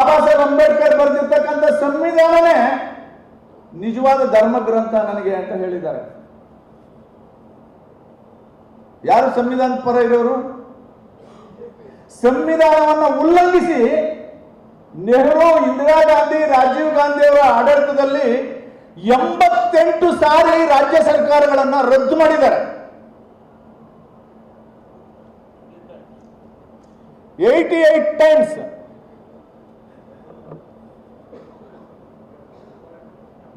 ಬಾಬಾ ಸಾಹೇಬ್ ಅಂಬೇಡ್ಕರ್ ಬರೆದಿರ್ತಕ್ಕಂಥ ಸಂವಿಧಾನನೇ ನಿಜವಾದ ಧರ್ಮ ಗ್ರಂಥ ನನಗೆ ಅಂತ ಹೇಳಿದ್ದಾರೆ. ಯಾರು ಸಂವಿಧಾನ ಪರ ಇರೋರು? ಸಂವಿಧಾನವನ್ನು ಉಲ್ಲಂಘಿಸಿ ನೆಹರು, ಇಂದಿರಾ ಗಾಂಧಿ, ರಾಜೀವ್ ಗಾಂಧಿ ಅವರ ಆಡಳಿತದಲ್ಲಿ ಎಂಬತ್ತೆಂಟು ಸಾರಿ ರಾಜ್ಯ ಸರ್ಕಾರಗಳನ್ನ ರದ್ದು ಮಾಡಿದ್ದಾರೆ. ಏಟಿ ಏಟ್ ಟೈಮ್ಸ್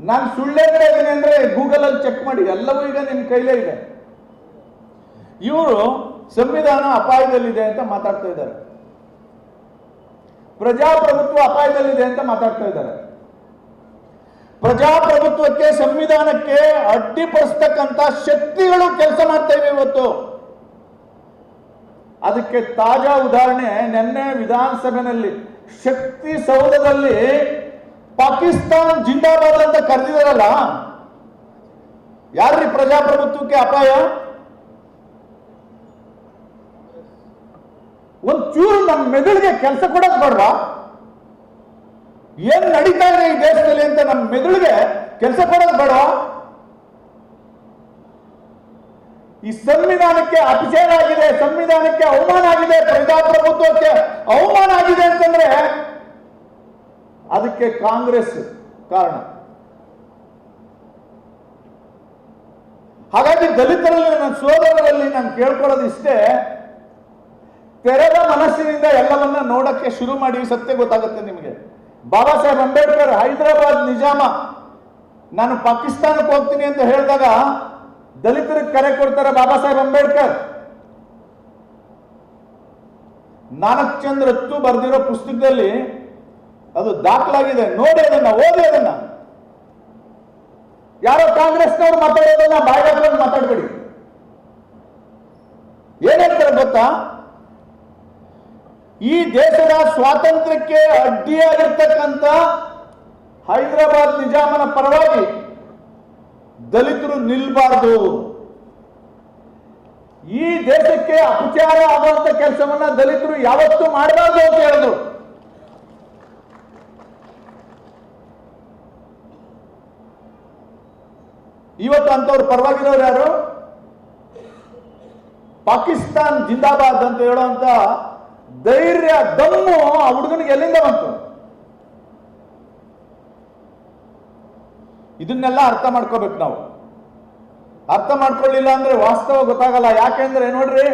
ನಾನು ಸುಳ್ಳೇ ಹೇಳ್ತಾ ಇದ್ದೀನಿ ಅಂದ್ರೆ ಗೂಗಲ್ ಅಲ್ಲಿ ಚೆಕ್ ಮಾಡಿ, ಎಲ್ಲವೂ ಈಗ ನಿಮ್ ಕೈಲೇ ಇದೆ. ಇವರು ಸಂವಿಧಾನ ಅಪಾಯದಲ್ಲಿದೆ ಅಂತ ಮಾತಾಡ್ತಾ ಇದ್ದಾರೆ. ಪ್ರಜಾಪ್ರಭುತ್ವ ಅಪಾಯದಲ್ಲಿದೆ ಅಂತ ಮಾತಾಡ್ತಾ ಇದ್ದಾರೆ. ಪ್ರಜಾಪ್ರಭುತ್ವಕ್ಕೆ, ಸಂವಿಧಾನಕ್ಕೆ ಅಡ್ಡಿಪಡಿಸ್ತಕ್ಕಂಥ ಶಕ್ತಿಗಳು ಕೆಲಸ ಮಾಡ್ತಾ ಇವೆ ಇವತ್ತು. ಅದಕ್ಕೆ ತಾಜಾ ಉದಾಹರಣೆ, ನಿನ್ನೆ ವಿಧಾನಸಭೆಯಲ್ಲಿ ಶಕ್ತಿ ಸೌಧದಲ್ಲಿ ಪಾಕಿಸ್ತಾನ್ ಜಿಂದಾಬಾದ್ ಅಂತ ಕರೆದಿದಾರಲ್ಲ ಯಾರ್ರಿ ಪ್ರಜಾಪ್ರಭುತ್ವಕ್ಕೆ ಅಪಾಯ? ಒಂದ್ ಚೂರು ನಮ್ಮ ಮೆದುಳಿಗೆ ಕೆಲಸ ಕೊಡಕ್ ಬೇಡವಾ ಏನ್ ನಡೀತಾ ಇದೆ ಈ ದೇಶದಲ್ಲಿ ಅಂತ ನಮ್ಮ ಮೆದುಳಿಗೆ ಕೆಲಸ ಕೊಡಕ್ ಬೇಡವಾ ಈ ಸಂವಿಧಾನಕ್ಕೆ ಅಪಚಾರ ಆಗಿದೆ, ಸಂವಿಧಾನಕ್ಕೆ ಅವಮಾನ ಆಗಿದೆ, ಪ್ರಜಾಪ್ರಭುತ್ವಕ್ಕೆ ಅವಮಾನ ಆಗಿದೆ ಅಂತಂದ್ರೆ ಅದಕ್ಕೆ ಕಾಂಗ್ರೆಸ್ ಕಾರಣ. ಹಾಗಾಗಿ ದಲಿತರಲ್ಲಿ ನನ್ನ ಸೋದರರಲ್ಲಿ ನಾನು ಕೇಳ್ಕೊಳ್ಳೋದು ಇಷ್ಟೇ, ತೆರೆದ ಮನಸ್ಸಿನಿಂದ ಎಲ್ಲವನ್ನ ನೋಡಕ್ಕೆ ಶುರು ಮಾಡಿ ಸತ್ಯ ಗೊತ್ತಾಗುತ್ತೆ ನಿಮಗೆ. ಬಾಬಾ ಸಾಹೇಬ್ ಅಂಬೇಡ್ಕರ್ ಹೈದರಾಬಾದ್ ನಿಜಾಮ, ನಾನು ಪಾಕಿಸ್ತಾನಕ್ಕೆ ಹೋಗ್ತೀನಿ ಅಂತ ಹೇಳಿದಾಗ ದಲಿತರಿಗೆ ಕರೆ ಕೊಡ್ತಾರೆ ಬಾಬಾ ಸಾಹೇಬ್ ಅಂಬೇಡ್ಕರ್. ನಾನಕ್ ಚಂದ್ರ ಬರೆದಿರೋ ಪುಸ್ತಕದಲ್ಲಿ ಅದು ದಾಖಲಾಗಿದೆ, ನೋಡಿ ಅದನ್ನ, ಓದಿ ಅದನ್ನ. ಯಾರೋ ಕಾಂಗ್ರೆಸ್ನವ್ರು ಮಾತಾಡೋದನ್ನ ಬಾಯ್ಗಾಕೊಂಡು ಮಾತಾಡ್ಬೇಡಿ. ಏನ್ ಗೊತ್ತಾ? ಈ ದೇಶದ ಸ್ವಾತಂತ್ರ್ಯಕ್ಕೆ ಅಡ್ಡಿಯಾಗಿರ್ತಕ್ಕಂಥ ಹೈದರಾಬಾದ್ ನಿಜಾಮನ ಪರವಾಗಿ ದಲಿತರು ನಿಲ್ಬಾರ್ದು. ಈ ದೇಶಕ್ಕೆ ಅಪಚಾರ ಆಗುವಂತ ಕೆಲಸವನ್ನ ದಲಿತರು ಯಾವತ್ತೂ ಮಾಡಬಾರ್ದು ಅಂತ ಹೇಳಿದ್ರು. ಇವತ್ತು ಅಂತವ್ರು ಪರವಾಗಿರೋರು ಯಾರು? ಪಾಕಿಸ್ತಾನ್ ಜಿಂದಾಬಾದ್ ಅಂತ ಹೇಳುವಂತ ಧೈರ್ಯ, ದಮ್ಮು ಆ ಹುಡುಗನಿಗೆ ಎಲ್ಲಿಂದ ಬಂತು? ಇದನ್ನೆಲ್ಲ ಅರ್ಥ ಮಾಡ್ಕೋಬೇಕು ನಾವು. ಅರ್ಥ ಮಾಡ್ಕೊಳ್ಳಿಲ್ಲ ಅಂದ್ರೆ ವಾಸ್ತವ ಗೊತ್ತಾಗಲ್ಲ. ಯಾಕೆಂದ್ರೆ ನೋಡ್ರಿ,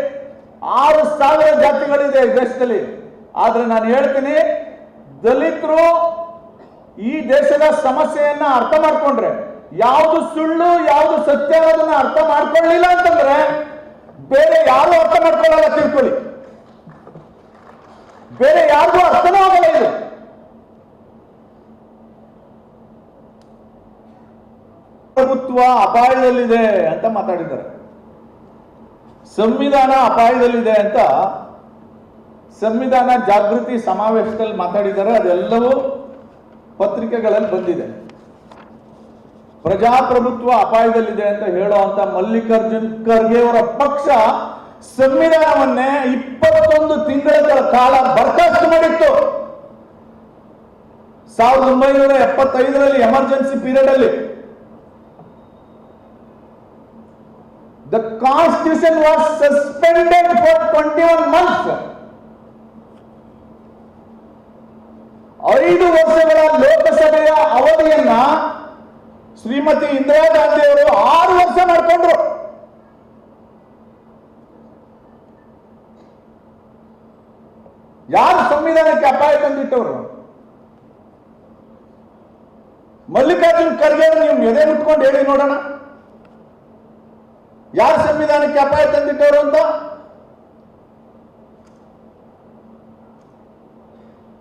ಆರು ಸಾವಿರ ಜಾತಿಗಳಿದೆ ಈ ದೇಶದಲ್ಲಿ. ಆದ್ರೆ ನಾನು ಹೇಳ್ತೀನಿ, ದಲಿತರು ಈ ದೇಶದ ಸಮಸ್ಯೆಯನ್ನ ಅರ್ಥ ಮಾಡ್ಕೊಂಡ್ರೆ ಯಾವುದು ಸುಳ್ಳು, ಯಾವುದು ಸತ್ಯ ಅನ್ನೋದನ್ನ ಅರ್ಥ ಮಾಡ್ಕೊಳ್ಳಿಲ್ಲ ಅಂತಂದ್ರೆ ಬೇರೆ ಯಾರು ಅರ್ಥ ಮಾಡ್ಕೊಳ್ಳಲ್ಲ ತಿಳ್ಕೊಳ್ಳಿ. ಬೇರೆ ಯಾರಿಗೂ ಅರ್ಥನೂ ಆಗಲ್ಲ ಇದು. ಪ್ರಭುತ್ವ ಅಪಾಯದಲ್ಲಿದೆ ಅಂತ ಮಾತಾಡಿದ್ದಾರೆ. ಸಂವಿಧಾನ ಅಪಾಯದಲ್ಲಿದೆ ಅಂತ ಸಂವಿಧಾನ ಜಾಗೃತಿ ಸಮಾವೇಶದಲ್ಲಿ ಮಾತಾಡಿದ್ದಾರೆ. ಅದೆಲ್ಲವೂ ಪತ್ರಿಕೆಗಳಲ್ಲಿ ಬಂದಿದೆ. ಪ್ರಜಾಪ್ರಭುತ್ವ ಅಪಾಯದಲ್ಲಿದೆ ಅಂತ ಹೇಳುವಂತ ಮಲ್ಲಿಕಾರ್ಜುನ್ ಖರ್ಗೆ ಅವರ ಪಕ್ಷ ಸಂವಿಧಾನವನ್ನೇ ಇಪ್ಪತ್ತೊಂದು ತಿಂಗಳ ಕಾಲ ಬರ್ಖಾಸ್ತು ಮಾಡಿತ್ತು. ಸಾವಿರದ ಒಂಬೈನೂರ ಎಪ್ಪತ್ತೈದರಲ್ಲಿ ಎಮರ್ಜೆನ್ಸಿ ಪೀರಿಯಡ್ ಅಲ್ಲಿ the constitution was suspended for twenty one months ಐದು ವರ್ಷಗಳ ಲೋಕಸಭೆಯ ಅವಧಿಯನ್ನ ಶ್ರೀಮತಿ ಇಂದಿರಾ ಗಾಂಧಿ ಅವರು ಆರು ವರ್ಷ ಮಾಡ್ಕೊಂಡ್ರು ಯಾರು ಸಂವಿಧಾನಕ್ಕೆ ಅಪಾಯ ತಂದಿಟ್ಟವರು? ಮಲ್ಲಿಕಾರ್ಜುನ್ ಖರ್ಗೆ ನೀವು ಎದೆ ಮುಟ್ಕೊಂಡು ಹೇಳಿ ನೋಡೋಣ. ಯಾರು ಸಂವಿಧಾನಕ್ಕೆ ಅಪಾಯ ತಂದಿಟ್ಟವರು ಅಂತ?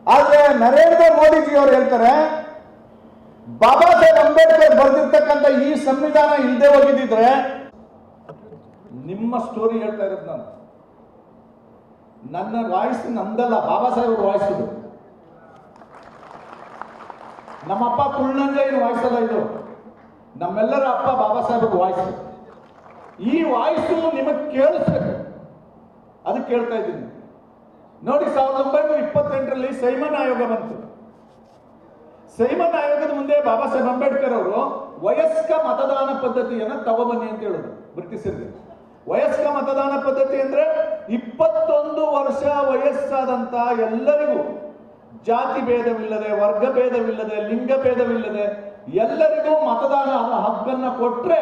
ಆದ್ರೆ ನರೇಂದ್ರ ಮೋದಿಜಿ ಅವರು ಹೇಳ್ತಾರೆ ಬಾಬಾ ಸಾಹೇಬ್ ಅಂಬೇಡ್ಕರ್ ಬರೆದಿರ್ತಕ್ಕಂಥ ಈ ಸಂವಿಧಾನ ಇಲ್ಲದೆ ಹೋಗಿದ್ದಿದ್ರೆ ನಿಮ್ಮ ಸ್ಟೋರಿ ಹೇಳ್ತಾ ಇರೋದು ನಾನು. ನನ್ನ ವಾಯ್ಸ್ ನಮ್ದಲ್ಲ, ಬಾಬಾ ಸಾಹೇಬ್ ವಾಯ್ಸ್ ಇದು. ನಮ್ಮಪ್ಪ ಕುಳ್ಳಂಜಯ್ಯನ ವಾಯ್ಸ್ ಅಲ್ಲ ಇದು. ನಮ್ಮೆಲ್ಲರ ಅಪ್ಪ ಬಾಬಾ ಸಾಹೇಬ್ ವಾಯ್ಸ್ ಈ ವಾಯ್ಸು ನಿಮಗೆ ಕೇಳಿಸ್ಬೇಕು. ಅದಕ್ಕೆ ಕೇಳ್ತಾ ಇದ್ದೀನಿ. ನೋಡಿ, ಸಾವಿರದ ಒಂಬೈನೂರ ಇಪ್ಪತ್ತೆಂಟರಲ್ಲಿ ಸೈಮನ್ ಆಯೋಗ ಬಂತು. ಸೈಮನ್ ಆಯೋಗದ ಮುಂದೆ ಬಾಬಾ ಸಾಹೇಬ್ ಅಂಬೇಡ್ಕರ್ ಅವರು ವಯಸ್ಕ ಮತದಾನ ಪದ್ಧತಿಯನ್ನ ತಗೋಬನ್ನಿ ಅಂತ ಹೇಳೋದು ಬ್ರಿಟಿಷರಿಗೆ ವಯಸ್ಕ ಮತದಾನ ಪದ್ಧತಿ ಅಂದ್ರೆ ಇಪ್ಪತ್ತೊಂದು ವರ್ಷ ವಯಸ್ಸಾದಂತ ಎಲ್ಲರಿಗೂ ಜಾತಿ ಭೇದವಿಲ್ಲದೆ, ವರ್ಗ ಭೇದವಿಲ್ಲದೆ, ಲಿಂಗ ಭೇದವಿಲ್ಲದೆ ಎಲ್ಲರಿಗೂ ಮತದಾನ ಹಕ್ಕನ್ನ ಕೊಟ್ರೆ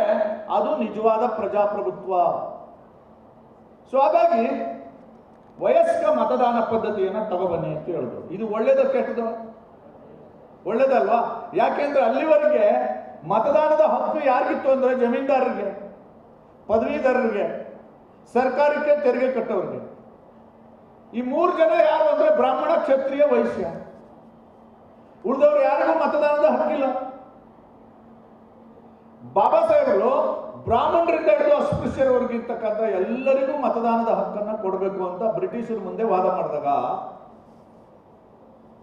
ಅದು ನಿಜವಾದ ಪ್ರಜಾಪ್ರಭುತ್ವ. ಸೊ ಹಾಗಾಗಿ ವಯಸ್ಕ ಮತದಾನ ಪದ್ಧತಿಯನ್ನ ತಗೋಬನ್ನಿ ಅಂತ ಹೇಳಿದ್ರು ಇದು ಒಳ್ಳೇದ ಕೆಟ್ಟದು? ಒಳ್ಳೇದಲ್ವಾ? ಯಾಕೆಂದ್ರೆ ಅಲ್ಲಿವರೆಗೆ ಮತದಾನದ ಹಕ್ಕು ಯಾರಿಗಿತ್ತು ಅಂದ್ರೆ ಜಮೀನ್ದಾರರಿಗೆ, ಪದವೀಧರರಿಗೆ, ಸರ್ಕಾರಕ್ಕೆ ತೆರಿಗೆ ಕಟ್ಟೋರಿಗೆ. ಈ ಮೂರು ಜನ ಯಾರು ಅಂದ್ರೆ ಬ್ರಾಹ್ಮಣ ಕ್ಷತ್ರಿಯ ವೈಶ್ಯ. ಉಳಿದವರು ಯಾರಿಗೂ ಮತದಾನದ ಹಕ್ಕಿಲ್ಲ. ಬಾಬಾ ಸಾಹೇಬರು ಬ್ರಾಹ್ಮಣರಿಂದ ಹಿಡಿದು ಅಸ್ಪೃಶ್ಯರವರೆಗಿರ್ತಕ್ಕಂಥ ಎಲ್ಲರಿಗೂ ಮತದಾನದ ಹಕ್ಕನ್ನು ಕೊಡಬೇಕು ಅಂತ ಬ್ರಿಟಿಷರ ಮುಂದೆ ವಾದ ಮಾಡಿದಾಗ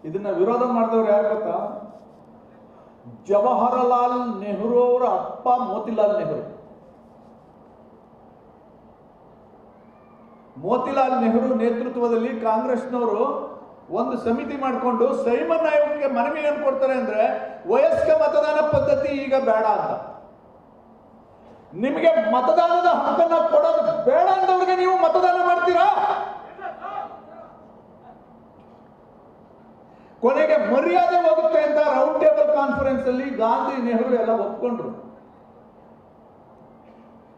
ಇದನ್ನ ವಿರೋಧ ಮಾಡಿದವರು ಯಾರು ಗೊತ್ತಾ? ಜವಾಹರಲಾಲ್ ನೆಹರು ಅವರ ಅಪ್ಪ ಮೋತಿಲಾಲ್ ನೆಹರು. ಮೋತಿಲಾಲ್ ನೆಹರು ನೇತೃತ್ವದಲ್ಲಿ ಕಾಂಗ್ರೆಸ್ನವರು ಒಂದು ಸಮಿತಿ ಮಾಡಿಕೊಂಡು ಸೈಮನ್ ಆಯೋಗಕ್ಕೆ ಮನವಿ ಏನು ಕೊಡ್ತಾರೆ ಅಂದ್ರೆ ವಯಸ್ಕ ಮತದಾನ ಪದ್ಧತಿ ಈಗ ಬೇಡ ಅಂತ. ನಿಮಗೆ ಮತದಾನದ ಹಕ್ಕನ್ನ ಕೊಡೋದು ಬೇಡ ಅಂದವ್ರಿಗೆ ನೀವು ಮತದಾನ ಮಾಡ್ತೀರಾ? ಕೊನೆಗೆ ಮರ್ಯಾದೆ ಹೋಗುತ್ತೆ ಅಂತ ರೌಂಡ್ ಟೇಬಲ್ ಕಾನ್ಫರೆನ್ಸ್ ಅಲ್ಲಿ ಗಾಂಧಿ ನೆಹರು ಎಲ್ಲ ಒಪ್ಕೊಂಡ್ರು.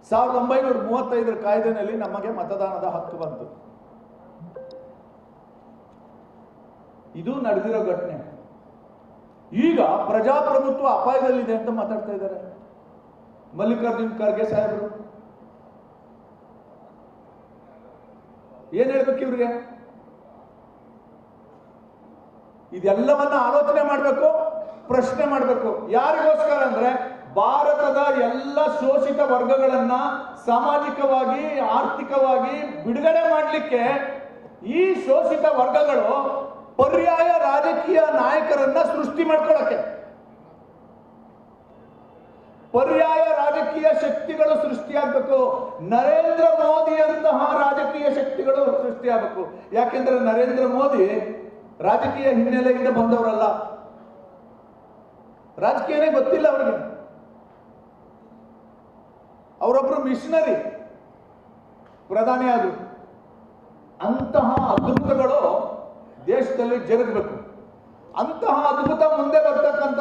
ಸಾವಿರದ ಒಂಬೈನೂರ ಮೂವತ್ತೈದರ ಕಾಯ್ದೆನಲ್ಲಿ ನಮಗೆ ಮತದಾನದ ಹಕ್ಕು ಬಂತು. ಇದು ನಡೆದಿರೋ ಘಟನೆ. ಈಗ ಪ್ರಜಾಪ್ರಭುತ್ವ ಅಪಾಯದಲ್ಲಿದೆ ಅಂತ ಮಾತಾಡ್ತಾ ಇದ್ದಾರೆ. ಮಲ್ಲಿಕಾರ್ಜುನ್ ಖರ್ಗೆ ಸಾಹೇಬರು. ಏನ್ ಹೇಳ್ಬೇಕು ಇವ್ರಿಗೆ? ಇದೆಲ್ಲವನ್ನ ಆಲೋಚನೆ ಮಾಡಬೇಕು, ಪ್ರಶ್ನೆ ಮಾಡಬೇಕು. ಯಾರಿಗೋಸ್ಕರ ಅಂದ್ರೆ ಭಾರತದ ಎಲ್ಲ ಶೋಷಿತ ವರ್ಗಗಳನ್ನ ಸಾಮಾಜಿಕವಾಗಿ, ಆರ್ಥಿಕವಾಗಿ ಬಿಡುಗಡೆ ಮಾಡಲಿಕ್ಕೆ ಈ ಶೋಷಿತ ವರ್ಗಗಳು ಪರ್ಯಾಯ ರಾಜಕೀಯ ನಾಯಕರನ್ನ ಸೃಷ್ಟಿ ಮಾಡ್ಕೊಳ್ಳಕ್ಕೆ ಪರ್ಯಾಯ ರಾಜಕೀಯ ಶಕ್ತಿಗಳು ಸೃಷ್ಟಿಯಾಗಬೇಕು ನರೇಂದ್ರ ಮೋದಿಯಂತಹ ರಾಜಕೀಯ ಶಕ್ತಿಗಳು ಸೃಷ್ಟಿಯಾಗಬೇಕು ಯಾಕೆಂದ್ರೆ ನರೇಂದ್ರ ಮೋದಿ ರಾಜಕೀಯ ಹಿನ್ನೆಲೆಯಿಂದ ಬಂದವರಲ್ಲ. ರಾಜಕೀಯನೇ ಗೊತ್ತಿಲ್ಲ ಅವರಿಗೆ. ಅವರೊಬ್ರು ಮಿಷನರಿ. ಪ್ರಧಾನಿ ಅಂತಹ ಅದ್ಭುತಗಳು ದೇಶದಲ್ಲಿ ಜರುಗಬೇಕು. ಅಂತಹ ಅದ್ಭುತ ಮುಂದೆ ಬರ್ತಕ್ಕಂಥ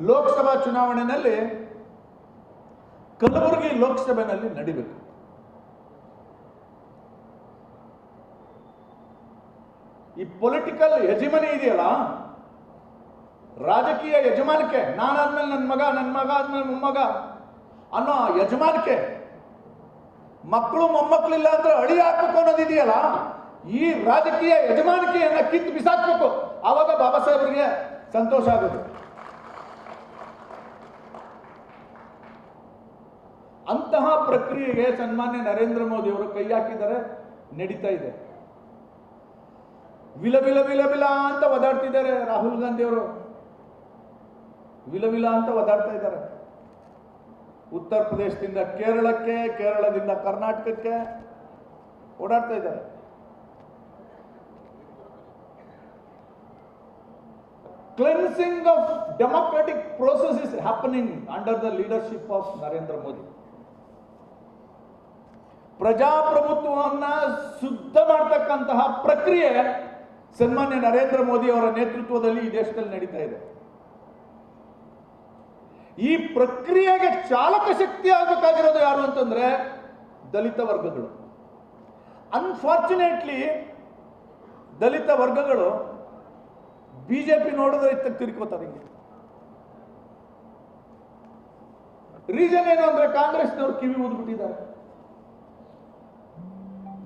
ಲೋಕಸಭಾ ಚುನಾವಣೆಯಲ್ಲಿ ಕಲಬುರಗಿ ಲೋಕಸಭೆಯಲ್ಲಿ ನಡಿಬೇಕು. ಈ ಪೊಲಿಟಿಕಲ್ ಯಜಮಾನಿ ಇದೆಯಲ್ಲ? ರಾಜಕೀಯ ಯಜಮಾನಿಕೆ ನಾನಾದ್ಮೇಲೆ ನನ್ನ ಮಗ ನನ್ನ ಮಗ ಆದ್ಮೇಲೆ ಮೊಮ್ಮಗ ಅನ್ನೋ ಯಜಮಾನಿಕೆ ಮಕ್ಕಳು ಮೊಮ್ಮಕ್ಕಳಿಲ್ಲ ಅಂದ್ರೆ ಅಳಿ ಹಾಕಬೇಕು ಅನ್ನೋದಿದೆಯಲ್ಲ ಈ ರಾಜಕೀಯ ಯಜಮಾನಿಕೆಯನ್ನ ಕಿತ್ತು ಬಿಸಾಕ್ಬೇಕು? ಆವಾಗ ಬಾಬಾ ಸಾಹೇಬರಿಗೆ ಸಂತೋಷ ಆಗುತ್ತೆ. ಅಂತಹ ಪ್ರಕ್ರಿಯೆಗೆ ಸನ್ಮಾನ್ಯ ನರೇಂದ್ರ ಮೋದಿ ಅವರು ಕೈ ಹಾಕಿದ್ದಾರೆ, ನಡೀತಾ ಇದೆ. ವಿಲ ವಿಲ ವಿಲ ವಿಲ ಅಂತ ಒದಾಡ್ತಿದ್ದಾರೆ ರಾಹುಲ್ ಗಾಂಧಿ ಅವರು ವಿಲ ವಿಲ ಅಂತ ಒದಾಡ್ತಾ ಇದ್ದಾರೆ. ಉತ್ತರ ಪ್ರದೇಶದಿಂದ ಕೇರಳಕ್ಕೆ, ಕೇರಳದಿಂದ ಕರ್ನಾಟಕಕ್ಕೆ ಓಡಾಡ್ತಾ ಇದ್ದಾರೆ. Cleansing of democratic process is happening under the leadership of Narendra Modi ಪ್ರಜಾಪ್ರಭುತ್ವವನ್ನ ಶುದ್ಧ ಮಾಡ್ತಕ್ಕಂತಹ ಪ್ರಕ್ರಿಯೆ ಸನ್ಮಾನ್ಯ ನರೇಂದ್ರ ಮೋದಿ ಅವರ ನೇತೃತ್ವದಲ್ಲಿ ಈ ದೇಶದಲ್ಲಿ ನಡೀತಾ ಇದೆ. ಈ ಪ್ರಕ್ರಿಯೆಗೆ ಚಾಲಕ ಶಕ್ತಿ ಆಗಬೇಕಾಗಿರೋದು ಯಾರು ಅಂತಂದ್ರೆ ದಲಿತ ವರ್ಗಗಳು. ಅನ್ಫಾರ್ಚುನೇಟ್ಲಿ ದಲಿತ ವರ್ಗಗಳು ಬಿಜೆಪಿ ನೋಡಿದ್ರೆ ಇತ್ತ ತಿರ್ಕೋತಾರೆ ರೀಸನ್ ಏನು ಅಂದ್ರೆ ಕಾಂಗ್ರೆಸ್ನವ್ರು ಕಿವಿ ಊದ್ಬಿಟ್ಟಿದ್ದಾರೆ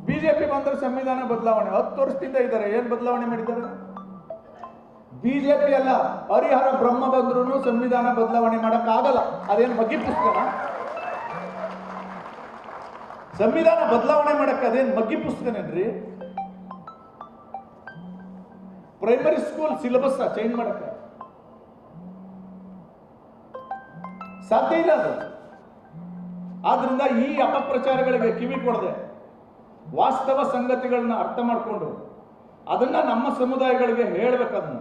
ಬಿಜೆಪಿ ಬಂದ್ರೆ ಸಂವಿಧಾನ ಬದಲಾವಣೆ. ಹತ್ತು ವರ್ಷದಿಂದ ಇದ್ದಾರೆ. ಏನ್ ಬದಲಾವಣೆ ಮಾಡಿದ್ದಾರೆ? ಬಿಜೆಪಿ ಅಲ್ಲ ಹರಿಹರ ಬ್ರಹ್ಮ ಬಂದ್ರು ಸಂವಿಧಾನ ಬದಲಾವಣೆ ಮಾಡಕ್ ಆಗಲ್ಲ ಅದೇನ್ ಮಗ್ಗಿ ಪುಸ್ತಕ? ಸಂವಿಧಾನ ಬದಲಾವಣೆ ಮಾಡಕ್ ಅದೇನ್ ಮಗ್ಗಿ ಪುಸ್ತಕನೇನ್ರಿ? ಪ್ರೈಮರಿ ಸ್ಕೂಲ್ ಸಿಲೆಬಸ್ ಚೇಂಜ್ ಮಾಡಕ್ಕೆ. ಸಾಧ್ಯ ಇಲ್ಲ ಅದು. ಆದ್ರಿಂದ ಈ ಅಪಪ್ರಚಾರಗಳಿಗೆ ಕಿವಿ ಕೊಡದೆ ವಾಸ್ತವ ಸಂಗತಿಗಳನ್ನ ಅರ್ಥ ಮಾಡಿಕೊಂಡು ಅದನ್ನ ನಮ್ಮ ಸಮುದಾಯಗಳಿಗೆ ಹೇಳಬೇಕು ಅದನ್ನ.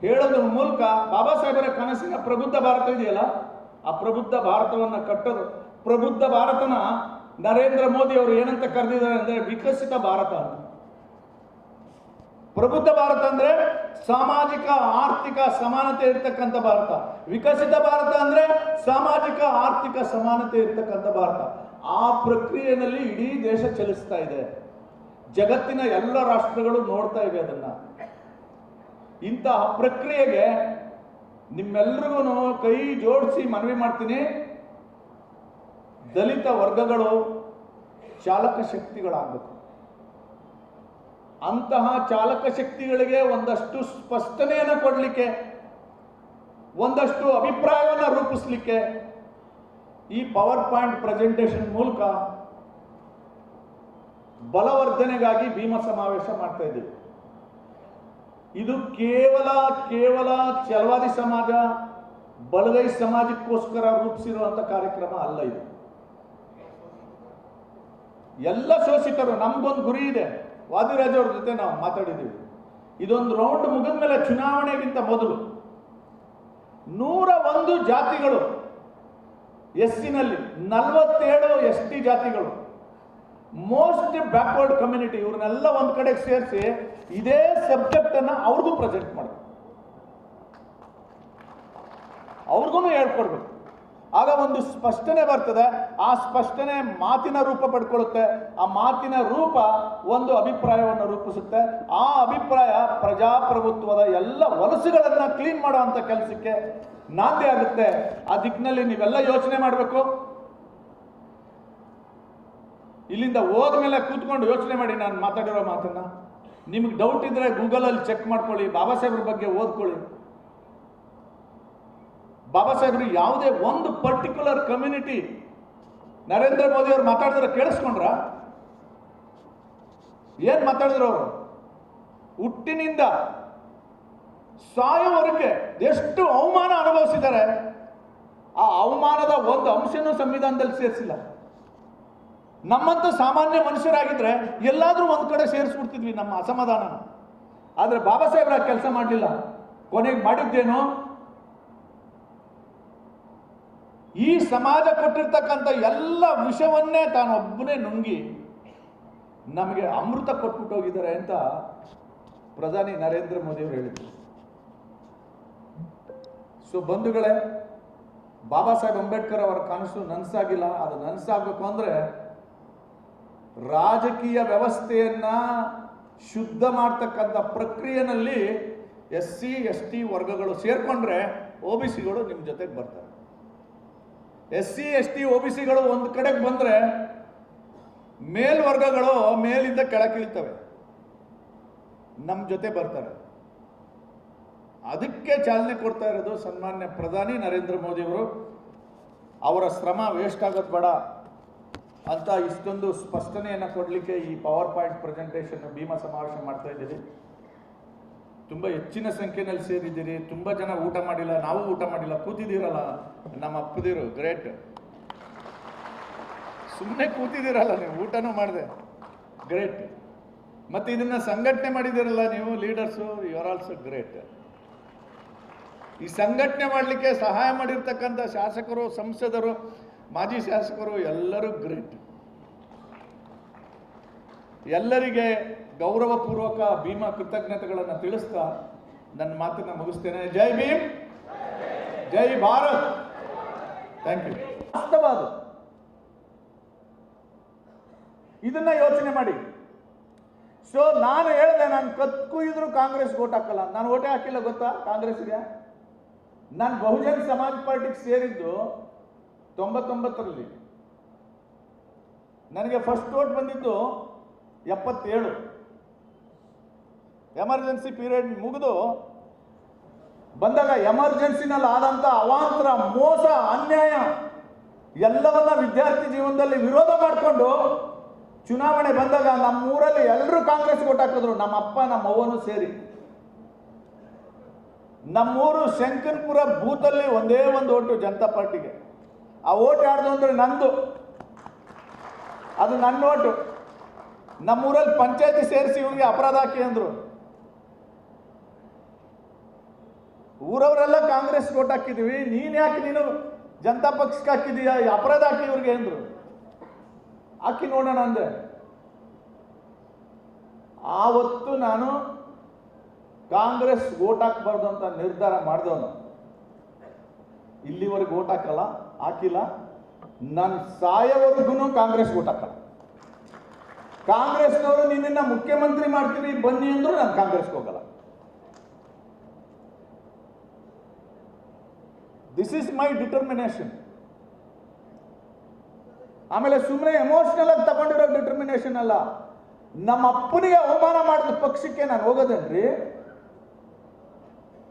ಹೇಳೋದ್ರ ಮೂಲಕ ಬಾಬಾ ಸಾಹೇಬರ ಕನಸಿನ ಪ್ರಬುದ್ಧ ಭಾರತ ಇದೆಯಲ್ಲ? ಆ ಪ್ರಬುದ್ಧ ಭಾರತವನ್ನ ಕಟ್ಟೋದು. ಪ್ರಬುದ್ಧ ಭಾರತನ ನರೇಂದ್ರ ಮೋದಿ ಅವರು ಏನಂತ ಕರೆದಿದ್ದಾರೆ ಅಂದ್ರೆ ವಿಕಸಿತ ಭಾರತ ಅಂತ. ಪ್ರಬುದ್ಧ ಭಾರತ ಅಂದ್ರೆ ಸಾಮಾಜಿಕ, ಆರ್ಥಿಕ ಸಮಾನತೆ ಇರ್ತಕ್ಕಂಥ ಭಾರತ. ವಿಕಸಿತ ಭಾರತ ಅಂದ್ರೆ ಸಾಮಾಜಿಕ, ಆರ್ಥಿಕ ಸಮಾನತೆ ಇರ್ತಕ್ಕಂಥ ಭಾರತ. ಆ ಪ್ರಕ್ರಿಯೆಯಲ್ಲಿ ಇಡೀ ದೇಶ ಚಲಿಸ್ತಾ ಇದೆ. ಜಗತ್ತಿನ ಎಲ್ಲ ರಾಷ್ಟ್ರಗಳು ನೋಡ್ತಾ ಇವೆ ಅದನ್ನ. ಇಂತಹ ಪ್ರಕ್ರಿಯೆಗೆ ನಿಮ್ಮೆಲ್ರಿಗೂ ಕೈ ಜೋಡಿಸಿ ಮನವಿ ಮಾಡ್ತೀನಿ. ದಲಿತ ವರ್ಗಗಳು ಚಾಲಕ ಶಕ್ತಿಗಳಾಗಬೇಕು. ಅಂತಹ ಚಾಲಕ ಶಕ್ತಿಗಳಿಗೆ ಒಂದಷ್ಟು ಸ್ಪಷ್ಟನೆಯನ್ನು ಕೊಡಲಿಕ್ಕೆ, ಒಂದಷ್ಟು ಅಭಿಪ್ರಾಯವನ್ನು ರೂಪಿಸಲಿಕ್ಕೆ ಈ ಪವರ್ ಪಾಯಿಂಟ್ ಪ್ರೆಸೆಂಟೇಷನ್ ಮೂಲಕ ಬಲವರ್ಧನೆಗಾಗಿ ಭೀಮ ಸಮಾವೇಶ ಮಾಡ್ತಾ ಇದ್ದೀವಿ. ಇದು ಕೇವಲ ಕೇವಲ ಚಲವಾದಿ ಸಮಾಜ, ಬಲಗೈ ಸಮಾಜಕ್ಕೋಸ್ಕರ ರೂಪಿಸಿರುವಂತ ಕಾರ್ಯಕ್ರಮ ಅಲ್ಲ ಇದು. ಎಲ್ಲ ಶೋಷಿತರು ನಮ್ಗೊಂದು ಗುರಿ ಇದೆ. ವಾದಿರಾಜ್ ಅವ್ರ ಜೊತೆ ನಾವು ಮಾತಾಡಿದ್ದೀವಿ. ಇದೊಂದು ರೌಂಡ್ ಮುಗಿದ ಮೇಲೆ ಚುನಾವಣೆಗಿಂತ ಮೊದಲು ನೂರ ಒಂದು ಜಾತಿಗಳು ಎಸ್ಸಿನಲ್ಲಿ ನಲವತ್ತೇಳು ಎಸ್ ಟಿ ಜಾತಿಗಳು. ಮೋಸ್ಟ್ ಬ್ಯಾಕ್ವರ್ಡ್ ಕಮ್ಯುನಿಟಿ ಇವ್ರನ್ನೆಲ್ಲ ಒಂದು ಕಡೆ ಸೇರಿಸಿ ಇದೇ ಸಬ್ಜೆಕ್ಟ್ ಅನ್ನ ಅವ್ರಿಗೂ ಪ್ರೆಸೆಂಟ್ ಮಾಡಬೇಕು ಅವ್ರಿಗೂ ಹೇಳ್ಕೊಡ್ಬೇಕು. ಆಗ ಒಂದು ಸ್ಪಷ್ಟನೆ ಬರ್ತದೆ. ಆ ಸ್ಪಷ್ಟನೆ ಮಾತಿನ ರೂಪ ಪಡ್ಕೊಳ್ಳುತ್ತೆ. ಆ ಮಾತಿನ ರೂಪ ಒಂದು ಅಭಿಪ್ರಾಯವನ್ನು ರೂಪಿಸುತ್ತೆ. ಆ ಅಭಿಪ್ರಾಯ ಪ್ರಜಾಪ್ರಭುತ್ವದ ಎಲ್ಲ ವಲಸುಗಳನ್ನು ಕ್ಲೀನ್ ಮಾಡುವಂಥ ಕೆಲಸಕ್ಕೆ ನಾಂದಿ ಆಗುತ್ತೆ. ಆ ದಿಕ್ಕಿನಲ್ಲಿ ನೀವೆಲ್ಲ ಯೋಚನೆ ಮಾಡಬೇಕು. ಇಲ್ಲಿಂದ ಹೋದ್ಮೇಲೆ ಕೂತ್ಕೊಂಡು ಯೋಚನೆ ಮಾಡಿ ನಾನು ಮಾತಾಡಿರೋ ಮಾತನ್ನ. ನಿಮ್ಗೆ ಡೌಟ್ ಇದ್ರೆ ಗೂಗಲಲ್ಲಿ ಚೆಕ್ ಮಾಡ್ಕೊಳ್ಳಿ. ಬಾಬಾ ಸಾಹೇಬ್ರ ಬಗ್ಗೆ ಓದ್ಕೊಳ್ಳಿ. ಬಾಬಾ ಸಾಹೇಬ್ರು ಯಾವುದೇ ಒಂದು ಪರ್ಟಿಕ್ಯುಲರ್ ಕಮ್ಯುನಿಟಿ ನರೇಂದ್ರ ಮೋದಿ ಅವರು ಮಾತಾಡಿದ್ರೆ ಕೇಳಿಸ್ಕೊಂಡ್ರ? ಏನ್ ಮಾತಾಡಿದ್ರು ಅವರು? ಹುಟ್ಟಿನಿಂದ ಸಾಯೋವರೆಗೆ ಎಷ್ಟು ಅವಮಾನ ಅನುಭವಿಸಿದ್ದಾರೆ? ಆ ಅವಮಾನದ ಒಂದು ಅಂಶನೂ ಸಂವಿಧಾನದಲ್ಲಿ ಸೇರಿಸಿಲ್ಲ. ನಮ್ಮಂತ ಸಾಮಾನ್ಯ ಮನುಷ್ಯರಾಗಿದ್ರೆ ಎಲ್ಲಾದ್ರೂ ಒಂದು ಕಡೆ ಸೇರಿಸ್ಬಿಡ್ತಿದ್ವಿ ನಮ್ಮ ಅಸಮಾಧಾನ ಆದ್ರೆ ಬಾಬಾ ಸಾಹೇಬ್ರ ಕೆಲಸ ಮಾಡಲಿಲ್ಲ. ಕೊನೆಗೆ ಮಾಡಿದ್ದೇನು? ಈ ಸಮಾಜ ಕೊಟ್ಟಿರ್ತಕ್ಕಂಥ ಎಲ್ಲ ವಿಷವನ್ನೇ ತಾನೊಬ್ಬನೇ ನುಂಗಿ ನಮಗೆ ಅಮೃತ ಕೊಟ್ಬಿಟ್ಟು ಹೋಗಿದ್ದಾರೆ ಅಂತ ಪ್ರಧಾನಿ ನರೇಂದ್ರ ಮೋದಿ ಅವರು ಹೇಳಿದ್ರು. ಸೊ ಬಂಧುಗಳೇ, ಬಾಬಾ ಸಾಹೇಬ್ ಅಂಬೇಡ್ಕರ್ ಅವರ ಕನಸು ನನಸಾಗಿಲ್ಲ. ಅದು ನನಸಾಗಬೇಕು ಅಂದ್ರೆ ರಾಜಕೀಯ ವ್ಯವಸ್ಥೆಯನ್ನ ಶುದ್ಧ ಮಾಡ್ತಕ್ಕಂಥ ಪ್ರಕ್ರಿಯೆನಲ್ಲಿ ಎಸ್ ಸಿ, ಎಸ್ ಟಿ ವರ್ಗಗಳು ಸೇರ್ಕೊಂಡ್ರೆ ಒ ಬಿ ಸಿಗಳು ನಿಮ್ಮ ಜೊತೆಗೆ ಬರ್ತಾರೆ. S C, S T, O B ಸಿಗಳು ಒಂದು ಕಡೆಗೆ ಬಂದ್ರೆ ಮೇಲ್ವರ್ಗಗಳು ಮೇಲಿಂದ ಕೆಳಗಿಳಿತವೆ ನಮ್ಮ ಜೊತೆ ಬರ್ತಾರೆ. ಅದಕ್ಕೆ ಚಾಲನೆ ಕೊಡ್ತಾ ಇರೋದು ಸನ್ಮಾನ್ಯ ಪ್ರಧಾನಿ ನರೇಂದ್ರ ಮೋದಿ ಅವರು. ಶ್ರಮ ವೇಸ್ಟ್ ಆಗೋದು ಬೇಡ ಅಂತ ಇಷ್ಟೊಂದು ಸ್ಪಷ್ಟನೆಯನ್ನು ಕೊಡಲಿಕ್ಕೆ ಈ ಪವರ್ ಪಾಯಿಂಟ್ ಪ್ರೆಸೆಂಟೇಷನ್ ಭೀಮಾ ಸಮಾವೇಶ ಮಾಡ್ತಾ ಇದ್ದೀರಿ ತುಂಬ ಹೆಚ್ಚಿನ ಸಂಖ್ಯೆಯಲ್ಲಿ ಸೇರಿದ್ದೀರಿ. ತುಂಬ ಜನ ಊಟ ಮಾಡಿಲ್ಲ. ನಾವು ಊಟ ಮಾಡಿಲ್ಲ. ಕೂತಿದ್ದೀರಲ್ಲ? ನಮ್ಮ ಅಪ್ಪದಿರು, ಗ್ರೇಟ್. ಸುಮ್ಮನೆ ಕೂತಿದ್ದೀರಲ್ಲ ನೀವು? ಊಟನೂ ಮಾಡಿದೆ. ಗ್ರೇಟ್. ಮತ್ತೆ ಇದನ್ನ ಸಂಘಟನೆ ಮಾಡಿದ್ದೀರಲ್ಲ ನೀವು? Leaders, you are also great. ಈ ಸಂಘಟನೆ ಮಾಡಲಿಕ್ಕೆ ಸಹಾಯ ಮಾಡಿರ್ತಕ್ಕಂಥ ಶಾಸಕರು, ಸಂಸದರು, ಮಾಜಿ ಶಾಸಕರು ಎಲ್ಲರೂ ಗ್ರೇಟ್. ಎಲ್ಲರಿಗೆ ಗೌರವಪೂರ್ವಕ ಭೀಮಾ ಕೃತಜ್ಞತೆಗಳನ್ನು ತಿಳಿಸ್ತಾ ನನ್ನ ಮಾತನ್ನ ಮುಗಿಸ್ತೇನೆ. ಜೈ ಭೀಮ್. ಜೈ ಭಾರತ್. ಥ್ಯಾಂಕ್ ಯು ವಾಸ್ತವ ಅದು ಇದನ್ನ ಯೋಚನೆ ಮಾಡಿ. ಸೊ ನಾನು ಹೇಳಿದೆ, ನಾನು ಕತ್ ಇದ್ರು ಕಾಂಗ್ರೆಸ್ ಓಟ್ ಹಾಕಲ್ಲ. ನಾನು ಓಟೇ ಹಾಕಿಲ್ಲ ಗೊತ್ತಾ? ಕಾಂಗ್ರೆಸ್ಗೆ ನಾನು ಬಹುಜನ ಸಮಾಜ್ ಪಾರ್ಟಿಗೆ ಸೇರಿದ್ದು ತೊಂಬತ್ತೊಂಬತ್ತರಲ್ಲಿ. ನನಗೆ ಫಸ್ಟ್ ಓಟ್ ಬಂದಿದ್ದು ಎಪ್ಪತ್ತೇಳು. ಎಮರ್ಜೆನ್ಸಿ ಪೀರಿಯಡ್ ಮುಗಿದು ಬಂದಾಗ ಎಮರ್ಜೆನ್ಸಿನಲ್ಲಿ ಆದಂತ ಅವಾಂತರ, ಮೋಸ, ಅನ್ಯಾಯ ಎಲ್ಲವನ್ನ ವಿದ್ಯಾರ್ಥಿ ಜೀವನದಲ್ಲಿ ವಿರೋಧ ಮಾಡಿಕೊಂಡು ಚುನಾವಣೆ ಬಂದಾಗ ನಮ್ಮೂರಲ್ಲಿ ಎಲ್ಲರೂ ಕಾಂಗ್ರೆಸ್ ಓಟ್ ಹಾಕಿದ್ರು. ನಮ್ಮ ಅಪ್ಪ ನಮ್ಮ ಅವ್ವನು ಸೇರಿ. ನಮ್ಮೂರು ಶಂಕನ್ಪುರ ಬೂತಲ್ಲಿ ಒಂದೇ ಒಂದು ಓಟು ಜನತಾ ಪಾರ್ಟಿಗೆ. ಆ ಓಟ್ ಯಾರ್ದು ಅಂದ್ರೆ ನಂದು. ಅದು ನನ್ನ ಓಟು. ನಮ್ಮೂರಲ್ಲಿ ಪಂಚಾಯತಿ ಸೇರಿಸಿ ಇವನಿಗೆ ಅಪರಾಧ ಹಾಕಿ ಅಂದ್ರು. ಊರವರೆಲ್ಲ ಕಾಂಗ್ರೆಸ್ ವೋಟ್ ಹಾಕಿದೀವಿ. ನೀನ್ ಯಾಕೆ ನೀನು ಜನತಾ ಪಕ್ಷಕ್ಕೆ ಹಾಕಿದೀಯ? ಅಪರಾಧ ಹಾಕಿ ಇವ್ರಿಗೆ ಅಂದ್ರು. ಹಾಕಿ ನೋಡೋಣ ಅಂದೆ. ಆವತ್ತು ನಾನು ಕಾಂಗ್ರೆಸ್ ಓಟ್ ಹಾಕಬಾರ್ದು ಅಂತ ನಿರ್ಧಾರ ಮಾಡಿದವನು. ಇಲ್ಲಿವರೆಗೂ ಓಟ್ ಹಾಕಲ್ಲ, ಹಾಕಿಲ್ಲ. ನಾನು ಸಾಯವರೆಗೂ ಕಾಂಗ್ರೆಸ್ ಓಟ್ ಹಾಕಲ್ಲ. ಕಾಂಗ್ರೆಸ್ನವರು ನಿನ್ನ ಮುಖ್ಯಮಂತ್ರಿ ಮಾಡ್ತೀವಿ, ಬನ್ನಿ ಅಂದ್ರು ನಾನು ಕಾಂಗ್ರೆಸ್ಗೆ ಹೋಗಲ್ಲ. ದಿಸ್ ಇಸ್ ಮೈ ಡಿಟರ್ಮಿನೇಷನ್ ಆಮೇಲೆ ಸುಮ್ಮನೆ ಎಮೋಷನಲ್ ಆಗಿ ತಗೊಂಡಿರೋ ಡಿಟರ್ಮಿನೇಷನ್ ಅಲ್ಲ. ನಮ್ಮ ಅಪ್ಪನಿಗೆ ಅವಮಾನ ಮಾಡಿದ ಪಕ್ಷಕ್ಕೆ ನಾನು ಹೋಗೋದೇನ್ರಿ?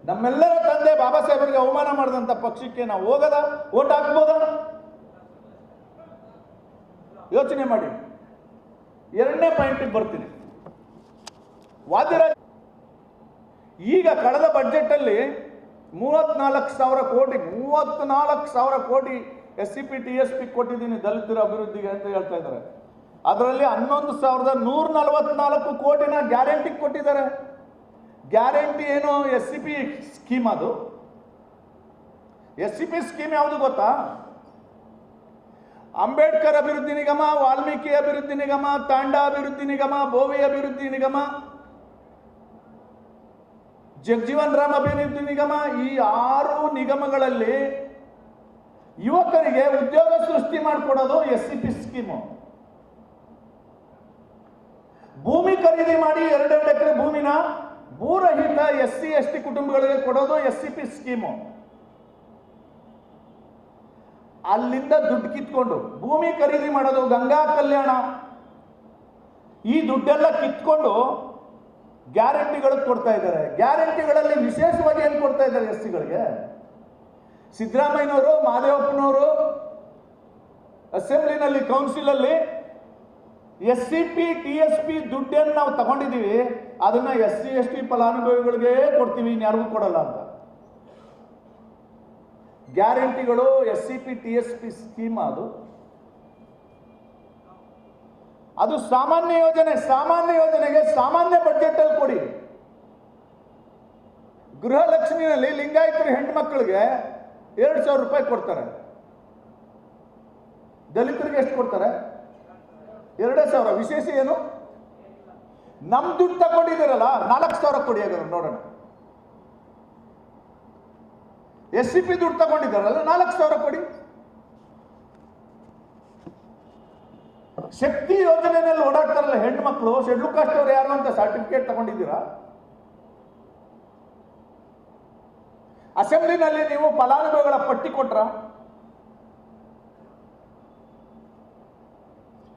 ನಮ್ಮೆಲ್ಲರ ತಂದೆ ಬಾಬಾ ಸಾಹೇಬರಿಗೆ ಅವಮಾನ ಮಾಡಿದಂತ ಪಕ್ಷಕ್ಕೆ ನಾವು ಹೋಗದ? ಓಟ್ ಹಾಕ್ಬೋದ? ಯೋಚನೆ ಮಾಡಿ. ಎರಡನೇ ಪಾಯಿಂಟಿಗೆ ಬರ್ತೀನಿ. ವಾದ್ಯರಾಜ್ ಈಗ ಕಳೆದ ಬಜೆಟ್ ಅಲ್ಲಿ ಮೂವತ್ನಾಲ್ಕು ಸಾವಿರ ಕೋಟಿ, ಮೂವತ್ನಾಲ್ಕು ಸಾವಿರ ಕೋಟಿ S C P T S P ಕೊಟ್ಟಿದ್ದೀನಿ ದಲಿತರ ಅಭಿವೃದ್ಧಿಗೆ ಅಂತ ಹೇಳ್ತಾ ಇದ್ದಾರೆ. ಅದರಲ್ಲಿ ಹನ್ನೊಂದು ಸಾವಿರದ ನೂರ ನಲವತ್ನಾಲ್ಕು ಕೋಟಿನ ಗ್ಯಾರಂಟಿ ಕೊಟ್ಟಿದ್ದಾರೆ. ಗ್ಯಾರಂಟಿ ಏನು ಎಸ್ ಸಿ ಪಿ ಸ್ಕೀಮ್ ಅದು? ಎಸ್ ಸಿ ಪಿ ಸ್ಕೀಮ್ ಯಾವುದು ಗೊತ್ತಾ? ಅಂಬೇಡ್ಕರ್ ಅಭಿವೃದ್ಧಿ ನಿಗಮ, ವಾಲ್ಮೀಕಿ ಅಭಿವೃದ್ಧಿ ನಿಗಮ, ತಾಂಡಾ ಅಭಿವೃದ್ಧಿ ನಿಗಮ, ಬೋವಿ ಅಭಿವೃದ್ಧಿ ನಿಗಮ ಜಗಜೀವನ್ ರಾಮ್ ಅಭಿವೃದ್ಧಿ ನಿಗಮ ಈ ಆರು ನಿಗಮಗಳಲ್ಲಿ ಯುವಕರಿಗೆ ಉದ್ಯೋಗ ಸೃಷ್ಟಿ ಮಾಡಿಕೊಡೋದು ಎಸ್ ಸಿ ಪಿ ಸ್ಕೀಮು. ಭೂಮಿ ಖರೀದಿ ಮಾಡಿ ಎರಡೆರಡು ಎಕರೆ ಭೂಮಿನ ಭೂರಹಿತ ಎಸ್ ಸಿ ಎಸ್ ಟಿ ಕುಟುಂಬಗಳಿಗೆ ಕೊಡೋದು ಎಸ್ ಸಿ ಪಿ ಸ್ಕೀಮು. ಅಲ್ಲಿಂದ ದುಡ್ಡು ಕಿತ್ಕೊಂಡು ಭೂಮಿ ಖರೀದಿ ಮಾಡೋದು ಗಂಗಾ ಕಲ್ಯಾಣ. ಈ ದುಡ್ಡೆಲ್ಲ ಕಿತ್ಕೊಂಡು ಗ್ಯಾರಂಟಿಗಳು ಕೊಡ್ತಾ ಇದ್ದಾರೆ. ಗ್ಯಾರಂಟಿಗಳಲ್ಲಿ ವಿಶೇಷವಾಗಿ ಏನು ಕೊಡ್ತಾ ಇದ್ದಾರೆ ಎಸ್ ಸಿಗಳಿಗೆ? ಸಿದ್ದರಾಮಯ್ಯನವರು, ಮಾದೇವಪ್ಪನವರು ಅಸೆಂಬ್ಲಿನಲ್ಲಿ, ಕೌನ್ಸಿಲಲ್ಲಿ S C P, T S P ದುಡ್ಡನ್ನು ನಾವು ತಗೊಂಡಿದ್ದೀವಿ. ಅದನ್ನ ಎಸ್ ಸಿ, ಎಸ್ ಟಿ ಫಲಾನುಭವಿಗಳಿಗೆ ಕೊಡ್ತೀವಿ ಇನ್ಯಾರಿಗೂ ಕೊಡಲ್ಲ ಅಂತ. ಗ್ಯಾರಂಟಿಗಳು S C P, T S P scheme ಅದು. ಅದು ಸಾಮಾನ್ಯ ಯೋಜನೆ, ಸಾಮಾನ್ಯ ಯೋಜನೆಗೆ ಸಾಮಾನ್ಯ ಬಡ್ಜೆಟ್ ಅಲ್ಲಿ ಕೊಡಿ. ಗೃಹಲಕ್ಷ್ಮಿನಲ್ಲಿ ಲಿಂಗಾಯತರು ಹೆಣ್ಮಕ್ಳಿಗೆ ಎರಡು ಸಾವಿರ ರೂಪಾಯಿ ಕೊಡ್ತಾರೆ. ದಲಿತರಿಗೆ ಎಷ್ಟು ಕೊಡ್ತಾರೆ? ಎರಡೇ ಸಾವಿರ. ವಿಶೇಷ ಏನು? ನಮ್ ದುಡ್ಡು ತಗೊಂಡಿದ್ದೀರಲ್ಲ, ನಾಲ್ಕು ಸಾವಿರ ಕೊಡಿ ಹಾಗಾದ್ರೆ ನೋಡೋಣ. ಎಸ್ ಸಿ ಪಿ ದುಡ್ಡು ತಗೊಂಡಿದ್ದಾರಲ್ಲ, ನಾಲ್ಕು ಸಾವಿರ ಕೊಡಿ. ಶಕ್ತಿ ಯೋಜನೆಯಲ್ಲಿ ಓಡಾಡ್ತಾರಲ್ಲ ಹೆಣ್ಮಕ್ಳು ಶೆಡ್ಲು ಕಾಸ್ಟ್ ಅವ್ರು ಯಾರು ಅಂತ ಸರ್ಟಿಫಿಕೇಟ್ ತಗೊಂಡಿದ್ದೀರಾ? ಅಸೆಂಬ್ಲಿನಲ್ಲಿ ನೀವು ಫಲಾನುಭವಿಗಳ ಪಟ್ಟಿ ಕೊಟ್ರ?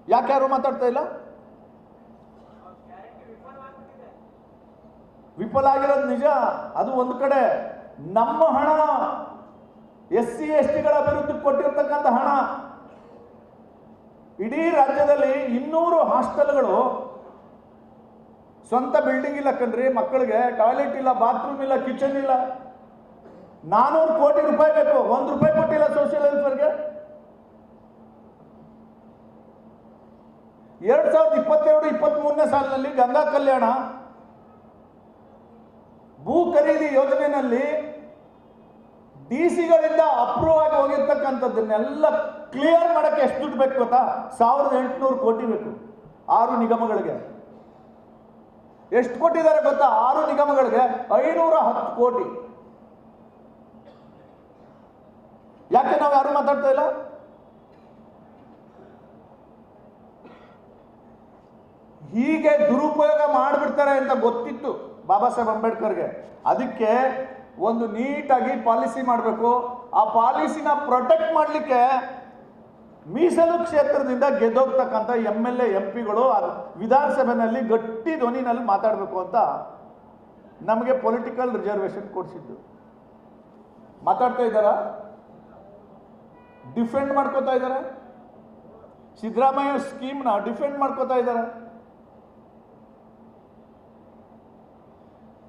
ಯಾಕ್ಯಾರು ಮಾತಾಡ್ತಾ ಇಲ್ಲ? ವಿಫಲ ಆಗಿರೋದು ನಿಜ, ಅದು ಒಂದು ಕಡೆ ನಮ್ಮ ಹಣ ಎಸ್ ಸಿ ಎಸ್ ಟಿಗಳ ಅಭಿವೃದ್ಧಿ ಕೊಟ್ಟಿರ್ತಕ್ಕಂಥ ಹಣ ಇಡೀ ರಾಜ್ಯದಲ್ಲಿ ಇನ್ನೂರು ಹಾಸ್ಟೆಲ್ಗಳು ಸ್ವಂತ ಬಿಲ್ಡಿಂಗ್ ಇಲ್ಲ ಕಣ್ರಿ, ಮಕ್ಕಳಿಗೆ ಟಾಯ್ಲೆಟ್ ಇಲ್ಲ, ಬಾತ್ರೂಮ್ ಇಲ್ಲ, ಕಿಚನ್ ಇಲ್ಲ. ನಾನೂರು ಕೋಟಿ ರೂಪಾಯಿ ಬೇಕು, ಒಂದು ರೂಪಾಯಿ ಕೊಟ್ಟಿಲ್ಲ ಸೋಷಿಯಲ್ ವೆಲ್ಫೇರ್ಗೆ ಎರಡ್ ಸಾವಿರದ ಇಪ್ಪತ್ತೆರಡು ಇಪ್ಪತ್ತ್ ಮೂರನೇ ಸಾಲಿನಲ್ಲಿ ಗಂಗಾ ಕಲ್ಯಾಣ. ಭೂ ಖರೀದಿ ಯೋಜನೆಯಲ್ಲಿ ಡಿ ಸಿಗಳಿಂದ ಅಪ್ರೂವ್ ಆಗಿ ಹೋಗಿರ್ತಕ್ಕಂಥದ್ದನ್ನೆಲ್ಲ ಕ್ಲಿಯರ್ ಮಾಡಕ್ಕೆ ಎಷ್ಟು ದುಡ್ಡು ಬೇಕು ಗೊತ್ತಾ? ಸಾವಿರದ ಎಂಟುನೂರು ಕೋಟಿ ಬೇಕು. ಆರು ನಿಗಮಗಳಿಗೆ. ಎಷ್ಟು ಕೊಟ್ಟಿದ್ದಾರೆ ಗೊತ್ತಾ? ಆರು ನಿಗಮಗಳಿಗೆ ಐನೂರ ಹತ್ತು ಕೋಟಿ. ಯಾಕೆ ನಾವು ಯಾರು ಮಾತಾಡ್ತಾ ಇಲ್ಲ? ಹೀಗೆ ದುರುಪಯೋಗ ಮಾಡಿಬಿಡ್ತಾರೆ ಅಂತ ಗೊತ್ತಿತ್ತು ಬಾಬಾ ಸಾಹೇಬ್ ಅಂಬೇಡ್ಕರ್ಗೆ. ಅದಕ್ಕೆ ಒಂದು ನೀಟಾಗಿ ಪಾಲಿಸಿ ಮಾಡಬೇಕು. ಆ ಪಾಲಿಸಿನ ಪ್ರೊಟೆಕ್ಟ್ ಮಾಡಲಿಕ್ಕೆ ಮೀಸಲು ಕ್ಷೇತ್ರದಿಂದ ಗೆದ್ದೋಗ್ತಕ್ಕಂಥ ಎಂ ಎಲ್ ಎ, ಎಂ ಪಿಗಳು ವಿಧಾನಸಭೆಯಲ್ಲಿ ಗಟ್ಟಿ ಧ್ವನಿನಲ್ಲಿ ಮಾತಾಡಬೇಕು ಅಂತ ನಮಗೆ ಪೊಲಿಟಿಕಲ್ ರಿಸರ್ವೇಶನ್ ಕೊಡಿಸಿದ್ದು. ಮಾತಾಡ್ತಾ ಇದ್ದಾರಾ? ಡಿಫೆಂಡ್ ಮಾಡ್ಕೋತಾ ಇದ್ದಾರೆ? ಸಿದ್ದರಾಮಯ್ಯ ಸ್ಕೀಮ್ನ ಡಿಫೆಂಡ್ ಮಾಡ್ಕೋತಾ ಇದ್ದಾರೆ?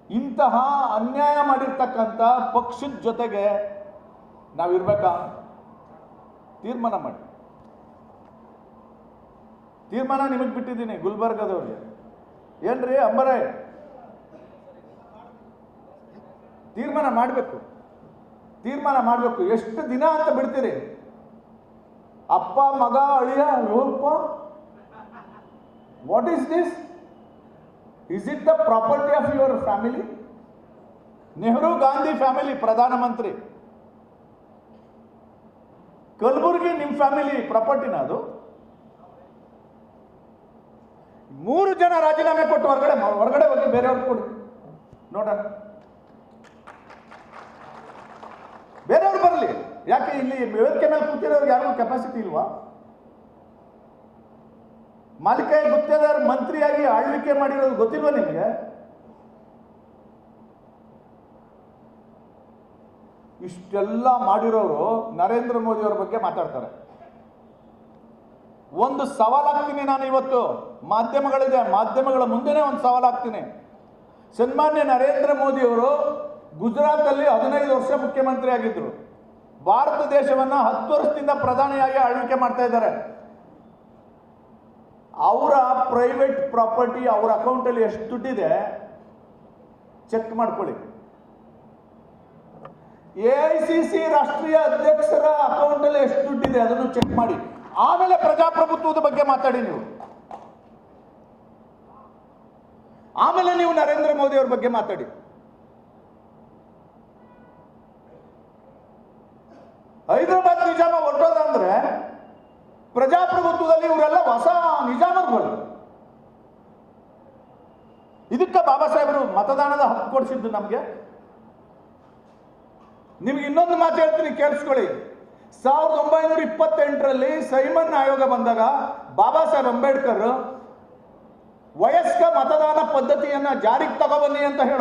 ಇಂತಹ ಅನ್ಯಾಯ ಮಾಡಿರ್ತಕ್ಕಂಥ ಪಕ್ಷದ ಜೊತೆಗೆ ನಾವಿರ್ಬೇಕಾ? ತೀರ್ಮಾನ ಮಾಡಿ. ತೀರ್ಮಾನ ನಿಮಗೆ ಬಿಟ್ಟಿದ್ದೀನಿ, ಗುಲ್ಬರ್ಗದವ್ರಿಗೆ. ಏನ್ರಿ ಅಂಬರಾಯ್ ತೀರ್ಮಾನ ಮಾಡಬೇಕು. ತೀರ್ಮಾನ ಮಾಡಬೇಕು. ಎಷ್ಟು ದಿನ ಅಂತ ಬಿಡ್ತೀರಿ? ಅಪ್ಪ, ಮಗ, ಅಳಿಯ ರೂಪ what is this is it the property of your family Nehru Gandhi family ಪ್ರಧಾನಮಂತ್ರಿ. ಕಲಬುರ್ಗಿ ನಿಮ್ಮ ಫ್ಯಾಮಿಲಿ ಪ್ರಾಪರ್ಟಿನ ಅದು? ಮೂರು ಜನ ರಾಜೀನಾಮೆ ಕೊಟ್ಟು ಹೊರಗಡೆ ಹೊರಗಡೆ ಹೋಗಿ ಬೇರೆಯವ್ರಿಗೆ ಕೊಡಿ. ನೋಡೋಣ ಬೇರೆಯವ್ರು ಬರಲಿ. ಯಾಕೆ ಇಲ್ಲಿ ವೇದಿಕೆ ಮೇಲೆ ಕೂತಿರೋರಿಗೆ ಯಾರಿಗೂ ಕೆಪಾಸಿಟಿ ಇಲ್ವಾ? ಮಾಲಿಕಾಯಿ ಗುತ್ತೇದಾರ್ ಮಂತ್ರಿಯಾಗಿ ಆಳ್ವಿಕೆ ಮಾಡಿರೋದು ಗೊತ್ತಿಲ್ವಾ ನಿಮಗೆ? ಇಷ್ಟೆಲ್ಲ ಮಾಡಿರೋರು ನರೇಂದ್ರ ಮೋದಿ ಅವ್ರ ಬಗ್ಗೆ ಮಾತಾಡ್ತಾರೆ. ಒಂದು ಸವಾಲಾಗ್ತೀನಿ ನಾನು ಇವತ್ತು. ಮಾಧ್ಯಮಗಳಿದೆ, ಮಾಧ್ಯಮಗಳ ಮುಂದೆನೇ ಒಂದು ಸವಾಲಾಗ್ತೀನಿ. ಸನ್ಮಾನ್ಯ ನರೇಂದ್ರ ಮೋದಿ ಅವರು ಗುಜರಾತಲ್ಲಿ ಹದಿನೈದು ವರ್ಷ ಮುಖ್ಯಮಂತ್ರಿ ಆಗಿದ್ರು ಭಾರತ ದೇಶವನ್ನ ಹತ್ತು ವರ್ಷದಿಂದ ಪ್ರಧಾನಿಯಾಗಿ ಆಳ್ವಿಕೆ ಮಾಡ್ತಾ ಇದ್ದಾರೆ. ಅವರ ಪ್ರೈವೇಟ್ ಪ್ರಾಪರ್ಟಿ ಅವರ ಅಕೌಂಟಲ್ಲಿ ಎಷ್ಟು ದುಡ್ಡಿದೆ ಚೆಕ್ ಮಾಡ್ಕೊಳ್ಳಿ. ಎ ಐ ಸಿ ಸಿ ರಾಷ್ಟ್ರೀಯ ಅಧ್ಯಕ್ಷರ ಅಕೌಂಟಲ್ಲಿ ಎಷ್ಟು ದುಡ್ಡಿದೆ, ಅದನ್ನು ಚೆಕ್ ಮಾಡಿ. ಆಮೇಲೆ ಪ್ರಜಾಪ್ರಭುತ್ವದ ಬಗ್ಗೆ ಮಾತಾಡಿ ನೀವು. ಆಮೇಲೆ ನೀವು ನರೇಂದ್ರ ಮೋದಿ ಅವ್ರ ಬಗ್ಗೆ ಮಾತಾಡಿ. ಹೈದರಾಬಾದ್ ನಿಜಾಮ ಹೊರಟೋದಂದ್ರೆ ಪ್ರಜಾಪ್ರಭುತ್ವದಲ್ಲಿ ಇವರೆಲ್ಲ ಹೊಸ ನಿಜಾಮರುಗಳು ಇದಕ್ಕೆ ಬಾಬಾ ಸಾಹೇಬರು ಮತದಾನದ ಹಕ್ಕು ಕೊಡಿಸಿದ್ದು ನಮಗೆ. ನಿಮ್ಗೆ ಇನ್ನೊಂದು ಮಾತು ಹೇಳ್ತೀನಿ, ಕೇಳಿಸ್ಕೊಳ್ಳಿ. ಸಾವಿರದ ಒಂಬೈನೂರ ಇಪ್ಪತ್ತೆಂಟರಲ್ಲಿ ಸೈಮನ್ ಆಯೋಗ ಬಂದಾಗ ಬಾಬಾ ಸಾಹೇಬ್ ಅಂಬೇಡ್ಕರ್ ವಯಸ್ಕ ಮತದಾನ ಪದ್ಧತಿಯನ್ನ ಜಾರಿಗೆ ತಗೊಬನ್ನಿ ಅಂತ ಹೇಳಿ